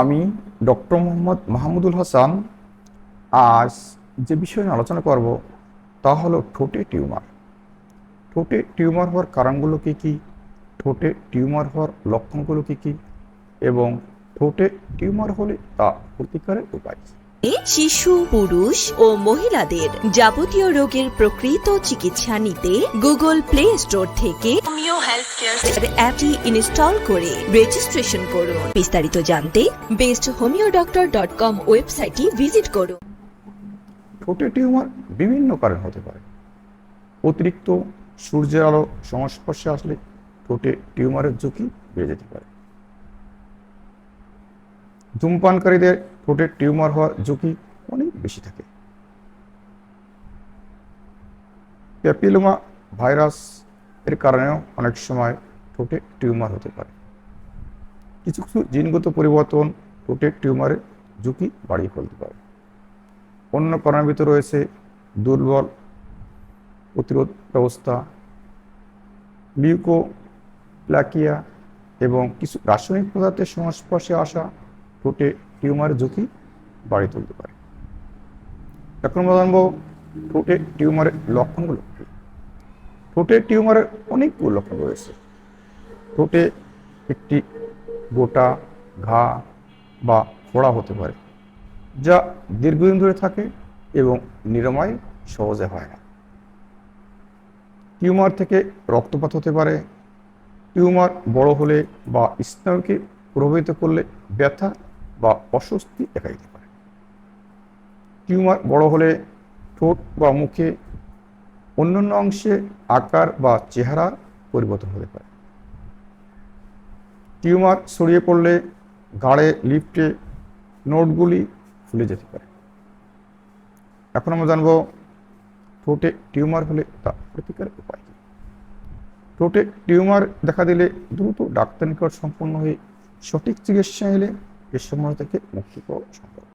আমি ডক্টর মোহাম্মদ মাহমুদুল হাসান আজ যে বিষয়ে আলোচনা করব তা হলো ঠোঁটে টিউমার। ঠোঁটে টিউমার হওয়ার কারণগুলো কী কী? ঠোঁটে টিউমার হওয়ার লক্ষণগুলো কী কী? এবং ঠোঁটে টিউমার হলে তা প্রতিকারের উপায়? শিশু পুরুষ ও মহিলাদের যাবতীয় রোগের প্রকৃত চিকিৎসা নিতে গুগল প্লে স্টোর থেকে হোমিও হেলথ কেয়ার অ্যাপটি ইনস্টল করে রেজিস্ট্রেশন করুন। বিস্তারিত জানতে best homeo doctor dot com ওয়েবসাইটটি ভিজিট করুন। ঠোঁটে টিউমার বিভিন্ন কারণ হতে পারে। অতিরিক্ত সূর্যের আলো সংস্পর্শে আসলে ঠোঁটে টিউমারের ঝুঁকি বেড়ে যেতে পারে। ধূমপানকারীদের ঠোঁটে টিউমার হওয়ার ঝুঁকি অনেক বেশি থাকে। প্যাপিলোমা ভাইরাস এর কারণেও অনেক সময় ঠোঁটে টিউমার হতে পারে। কিছু কিছু জিনগত পরিবর্তন ঠোঁটে টিউমারের ঝুঁকি বাড়িয়ে ফেলতে পারে। অন্য কারণের ভিতরে রয়েছে দুর্বল প্রতিরোধ ব্যবস্থা লিউকো লিউকোপ্লাকিয়া এবং কিছু রাসায়নিক পদার্থের সংস্পর্শে আসা ঠোঁটে টিউমারের ঝুঁকি বাড়িয়ে তুলতে পারে। এখন আমরা জানব ঠোঁটে টিউমারের লক্ষণগুলো ঠোঁটে টিউমারের অনেকগুলো লক্ষণ রয়েছে। ঠোঁটে একটি গোটা ঘা বা ফোড়া হতে পারে, যা দীর্ঘদিন ধরে থাকে এবং নিরাময় সহজে হয় না। টিউমার থেকে রক্তপাত হতে পারে, টিউমার বড় হলে বা স্নায়ুকে প্রভাবিত করলে ব্যথা বা অস্বস্তি দেখা দিতে পারে। টিউমার বড় হলে ঠোঁট বা মুখে অন্যান্য অংশে আকার বা চেহারা পরিবর্তন হতে পারে। টিউমার ছড়িয়ে পড়লে গাড়ে, লিফটে নোটগুলি ফুলে যেতে পারে। এখন আমরা জানব ঠোঁটে টিউমার হলে তা প্রতিকারের উপায় ঠোঁটে টিউমার দেখা দিলে দ্রুত ডাক্তার নিকট সম্পন্ন হয়ে সঠিক চিকিৎসা এলে এ সময় থেকে মুক্তি পাওয়া সম্ভব